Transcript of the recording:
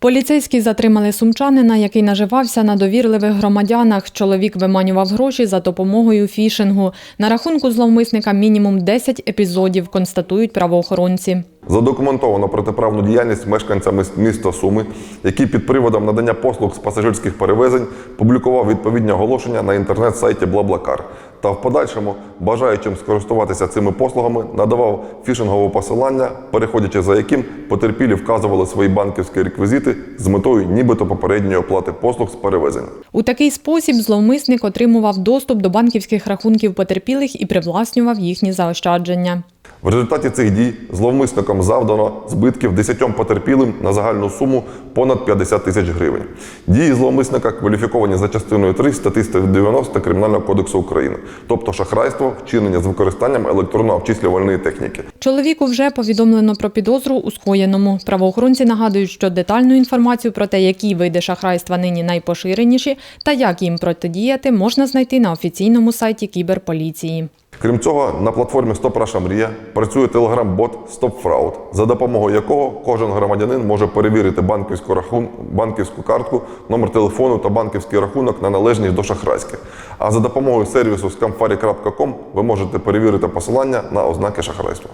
Поліцейські затримали сумчанина, який наживався на довірливих громадянах. Чоловік виманював гроші за допомогою фішингу. На рахунку зловмисника мінімум 10 епізодів, констатують правоохоронці. Задокументовано протиправну діяльність мешканцями міста Суми, який під приводом надання послуг з пасажирських перевезень публікував відповідні оголошення на інтернет-сайті Блаблакар та в подальшому, бажаючим скористуватися цими послугами, надавав фішингове посилання, переходячи за яким потерпілі вказували свої банківські реквізити з метою нібито попередньої оплати послуг з перевезення. У такий спосіб зловмисник отримував доступ до банківських рахунків потерпілих і привласнював їхні заощадження. В результаті цих дій зловмисникам завдано збитків 10 потерпілим на загальну суму понад 50 тисяч гривень. Дії зловмисника кваліфіковані за частиною 3 статті 190 Кримінального кодексу України, тобто шахрайство, вчинення з використанням електронно-обчислювальної техніки. Чоловіку вже повідомлено про підозру у скоєному. Правоохоронці нагадують, що детальну інформацію про те, які види шахрайства нині найпоширеніші та як їм протидіяти, можна знайти на офіційному сайті кіберполіції. Крім цього, на платформі Стоп Раша Мрія працює телеграм-бот StopFraud, за допомогою якого кожен громадянин може перевірити банківську рахун... банківську картку, номер телефону та банківський рахунок на належність до шахрайських. А за допомогою сервісу scamfari.com ви можете перевірити посилання на ознаки шахрайства.